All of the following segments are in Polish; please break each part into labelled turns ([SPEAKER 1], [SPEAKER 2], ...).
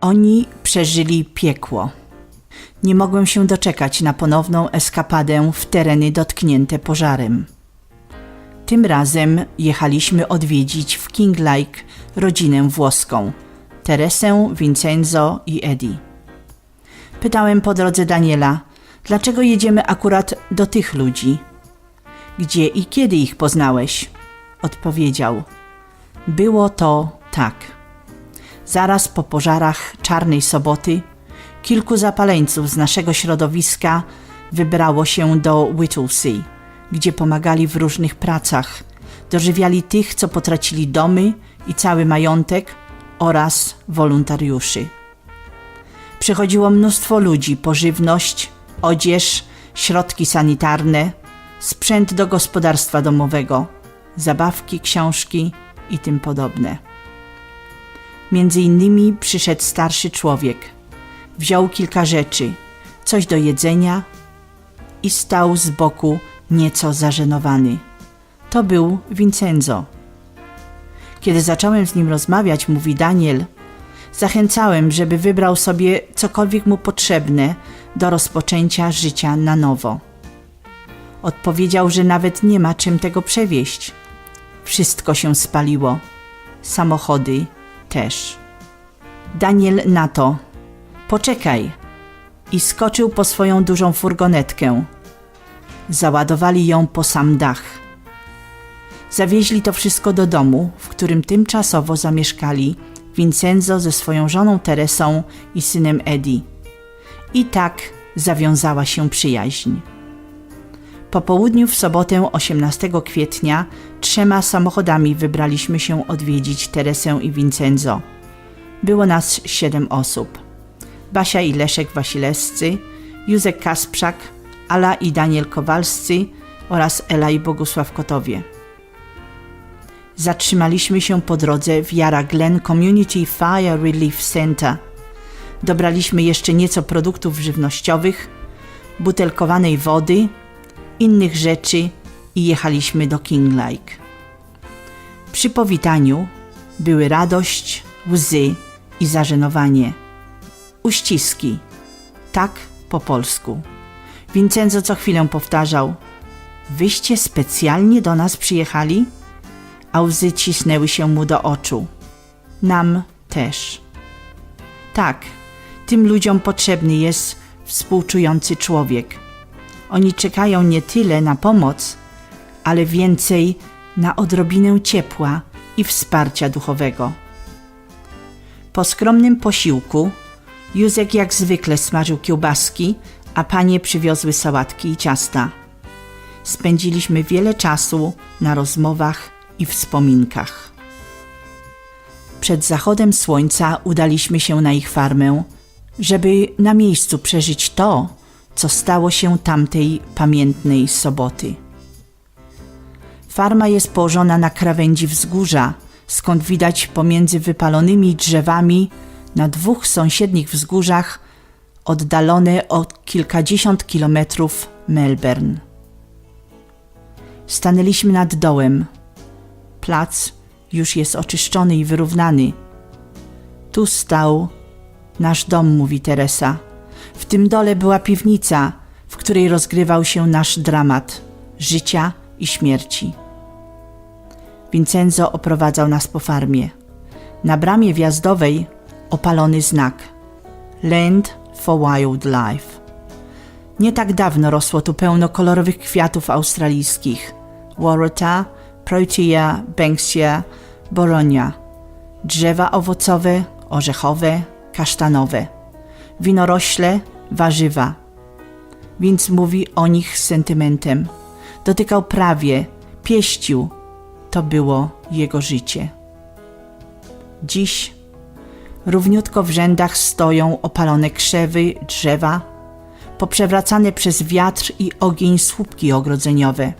[SPEAKER 1] Oni przeżyli piekło. Nie mogłem się doczekać na ponowną eskapadę w tereny dotknięte pożarem. Tym razem jechaliśmy odwiedzić w King Lake rodzinę włoską Teresę, Vincenzo i Eddie. Pytałem po drodze Daniela, dlaczego jedziemy akurat do tych ludzi? Gdzie i kiedy ich poznałeś? Odpowiedział: Było to tak. Zaraz po pożarach Czarnej Soboty kilku zapaleńców z naszego środowiska wybrało się do Whittlesea, gdzie pomagali w różnych pracach, dożywiali tych, co potracili domy i cały majątek oraz wolontariuszy. Przychodziło mnóstwo ludzi po żywność, odzież, środki sanitarne, sprzęt do gospodarstwa domowego, zabawki, książki i tym podobne. Między innymi przyszedł starszy człowiek. Wziął kilka rzeczy, coś do jedzenia i stał z boku nieco zażenowany. To był Vincenzo. Kiedy zacząłem z nim rozmawiać, mówi Daniel, zachęcałem, żeby wybrał sobie cokolwiek mu potrzebne do rozpoczęcia życia na nowo. Odpowiedział, że nawet nie ma czym tego przewieźć. Wszystko się spaliło. Samochody też. Daniel na to. Poczekaj. I skoczył po swoją dużą furgonetkę. Załadowali ją po sam dach. Zawieźli to wszystko do domu, w którym tymczasowo zamieszkali Vincenzo ze swoją żoną Teresą i synem Eddie. I tak zawiązała się przyjaźń. Po południu w sobotę 18 kwietnia trzema samochodami wybraliśmy się odwiedzić Teresę i Vincenzo. Było nas siedem osób. Basia i Leszek Wasilewscy, Józek Kasprzak, Ala i Daniel Kowalscy oraz Ela i Bogusław Kotowie. Zatrzymaliśmy się po drodze w Yara Glen Community Fire Relief Center. Dobraliśmy jeszcze nieco produktów żywnościowych, butelkowanej wody, innych rzeczy i jechaliśmy do King Lake. Przy powitaniu były radość, łzy i zażenowanie. Uściski. Tak po polsku. Vincenzo co chwilę powtarzał: Wyście specjalnie do nas przyjechali? A łzy cisnęły się mu do oczu. Nam też. Tak, tym ludziom potrzebny jest współczujący człowiek. Oni czekają nie tyle na pomoc, ale więcej na odrobinę ciepła i wsparcia duchowego. Po skromnym posiłku Józek jak zwykle smażył kiełbaski, a panie przywiozły sałatki i ciasta. Spędziliśmy wiele czasu na rozmowach i wspominkach. Przed zachodem słońca udaliśmy się na ich farmę, żeby na miejscu przeżyć to, co stało się tamtej pamiętnej soboty. Farma jest położona na krawędzi wzgórza, skąd widać pomiędzy wypalonymi drzewami na dwóch sąsiednich wzgórzach oddalone o kilkadziesiąt kilometrów Melbourne. Stanęliśmy nad dołem. Plac już jest oczyszczony i wyrównany. Tu stał nasz dom, mówi Teresa. W tym dole była piwnica, w której rozgrywał się nasz dramat życia i śmierci. Vincenzo oprowadzał nas po farmie. Na bramie wjazdowej opalony znak Land for Wildlife. Nie tak dawno rosło tu pełno kolorowych kwiatów australijskich Waratah, Protea, Banksia, Boronia, drzewa owocowe, orzechowe, kasztanowe, winorośle, warzywa. Więc mówi o nich z sentymentem. Dotykał prawie, pieścił. To było jego życie. Dziś równiutko w rzędach stoją opalone krzewy, drzewa, poprzewracane przez wiatr i ogień słupki ogrodzeniowe.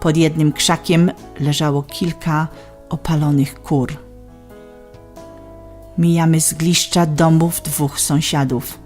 [SPEAKER 1] Pod jednym krzakiem leżało kilka opalonych kur. Mijamy zgliszcza domów dwóch sąsiadów.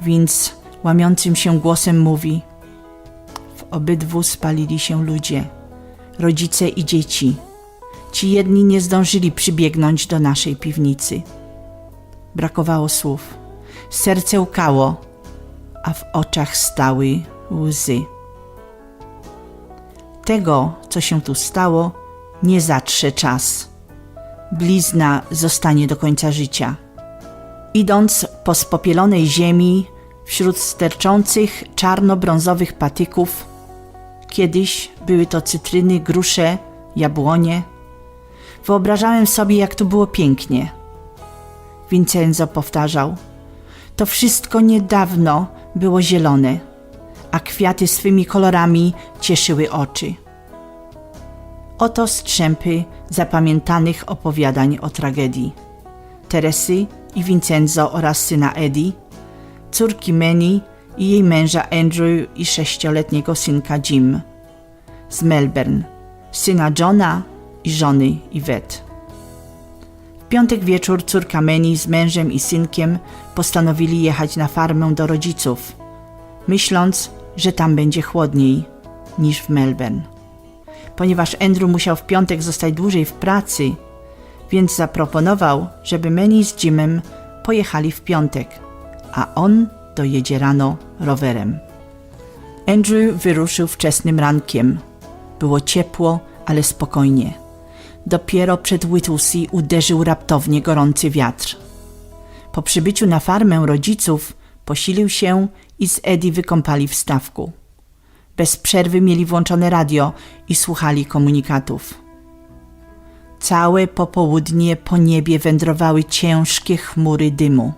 [SPEAKER 1] Więc łamiącym się głosem mówi: W obydwu spalili się ludzie, rodzice i dzieci. Ci jedni nie zdążyli przybiegnąć do naszej piwnicy. Brakowało słów. Serce łkało, a w oczach stały łzy. Tego, co się tu stało, nie zatrze czas. Blizna zostanie do końca życia. Idąc po spopielonej ziemi, wśród sterczących czarno-brązowych patyków, kiedyś były to cytryny, grusze, jabłonie, wyobrażałem sobie, jak tu było pięknie. Vincenzo powtarzał: To wszystko niedawno było zielone, a kwiaty swymi kolorami cieszyły oczy. Oto strzępy zapamiętanych opowiadań o tragedii. Teresy i Vincenzo oraz syna Eddie, córki Meni i jej męża Andrew i sześcioletniego synka Jim. Z Melbourne, syna Johna i żony Yvette. W piątek wieczór córka Meni z mężem i synkiem postanowili jechać na farmę do rodziców, myśląc, że tam będzie chłodniej niż w Melbourne. Ponieważ Andrew musiał w piątek zostać dłużej w pracy, więc zaproponował, żeby Meni z Jimem pojechali w piątek, a on dojedzie rano rowerem. Andrew wyruszył wczesnym rankiem. Było ciepło, ale spokojnie. Dopiero przed Whittlesea uderzył raptownie gorący wiatr. Po przybyciu na farmę rodziców posilił się i z Eddie wykąpali w stawku. Bez przerwy mieli włączone radio i słuchali komunikatów. Całe popołudnie po niebie wędrowały ciężkie chmury dymu.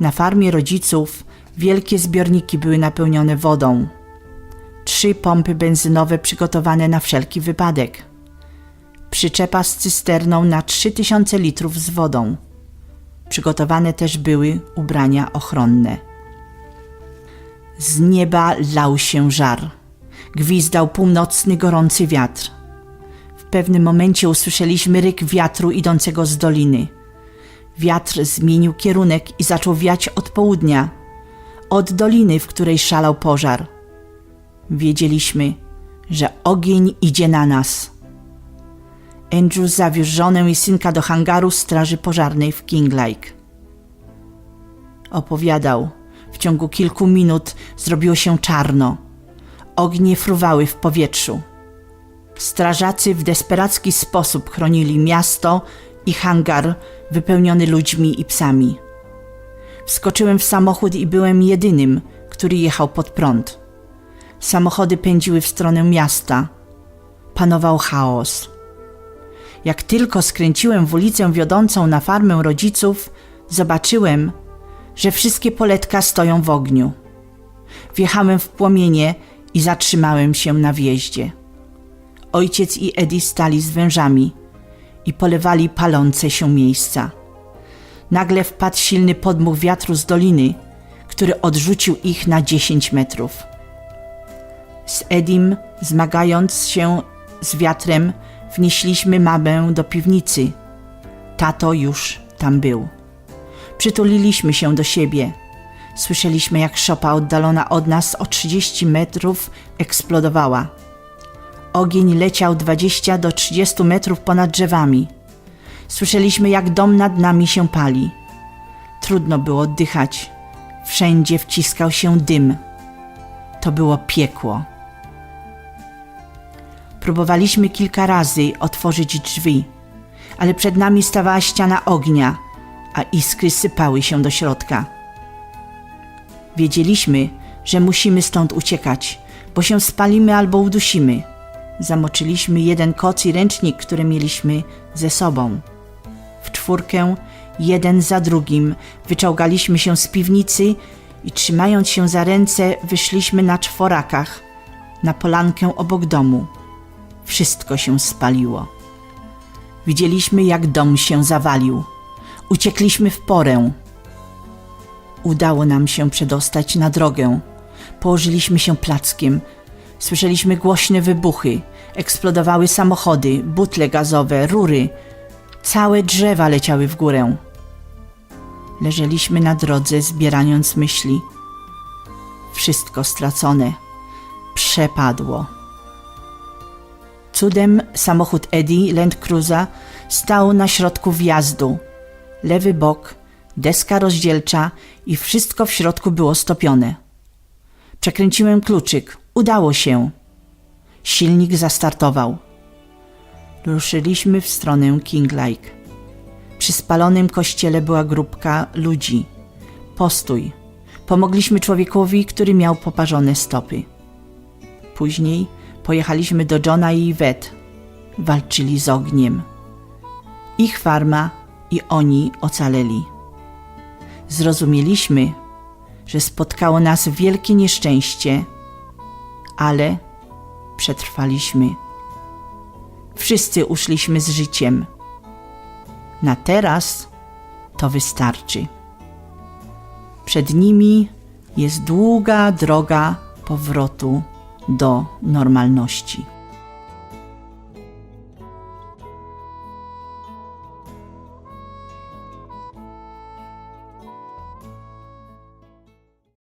[SPEAKER 1] Na farmie rodziców wielkie zbiorniki były napełnione wodą. Trzy pompy benzynowe przygotowane na wszelki wypadek. Przyczepa z cysterną na 3000 litrów z wodą. Przygotowane też były ubrania ochronne. Z nieba lał się żar. Gwizdał północny gorący wiatr. Pewnym momencie usłyszeliśmy ryk wiatru idącego z doliny. Wiatr zmienił kierunek i zaczął wiać od południa, od doliny, w której szalał pożar. Wiedzieliśmy, że ogień idzie na nas. Andrew zawiózł żonę i synka do hangaru straży pożarnej w King Lake. Opowiadał, w ciągu kilku minut zrobiło się czarno. Ognie fruwały w powietrzu. Strażacy w desperacki sposób chronili miasto i hangar wypełniony ludźmi i psami. Wskoczyłem w samochód i byłem jedynym, który jechał pod prąd. Samochody pędziły w stronę miasta. Panował chaos. Jak tylko skręciłem w ulicę wiodącą na farmę rodziców, zobaczyłem, że wszystkie poletka stoją w ogniu. Wjechałem w płomienie i zatrzymałem się na wjeździe. Ojciec i Eddie stali z wężami i polewali palące się miejsca. Nagle wpadł silny podmuch wiatru z doliny, który odrzucił ich na 10 metrów. Z Edim, zmagając się z wiatrem, wnieśliśmy mamę do piwnicy. Tato już tam był. Przytuliliśmy się do siebie. Słyszeliśmy, jak szopa oddalona od nas o 30 metrów eksplodowała. Ogień leciał 20 do 30 metrów ponad drzewami. Słyszeliśmy, jak dom nad nami się pali. Trudno było oddychać. Wszędzie wciskał się dym. To było piekło. Próbowaliśmy kilka razy otworzyć drzwi, ale przed nami stawała ściana ognia, a iskry sypały się do środka. Wiedzieliśmy, że musimy stąd uciekać, bo się spalimy albo udusimy. Zamoczyliśmy jeden koc i ręcznik, które mieliśmy ze sobą. W czwórkę, jeden za drugim, wyczołgaliśmy się z piwnicy i trzymając się za ręce, wyszliśmy na czworakach, na polankę obok domu. Wszystko się spaliło. Widzieliśmy, jak dom się zawalił. Uciekliśmy w porę. Udało nam się przedostać na drogę. Położyliśmy się plackiem. Słyszeliśmy głośne wybuchy. Eksplodowały samochody, butle gazowe, rury. Całe drzewa leciały w górę. Leżeliśmy na drodze, zbierając myśli. Wszystko stracone. Przepadło. Cudem samochód Eddie Land Cruiser stał na środku wjazdu. lewy bok, deska rozdzielcza i wszystko w środku było stopione. Przekręciłem kluczyk. Udało się. Silnik zastartował. Ruszyliśmy w stronę King Lake. Przy spalonym kościele była grupka ludzi. Postój. Pomogliśmy człowiekowi, który miał poparzone stopy. Później pojechaliśmy do Johna i Yvette. Walczyli z ogniem. Ich farma i oni ocaleli. Zrozumieliśmy, że spotkało nas wielkie nieszczęście, ale przetrwaliśmy. Wszyscy uszliśmy z życiem. Na teraz to wystarczy. Przed nimi jest długa droga powrotu do normalności.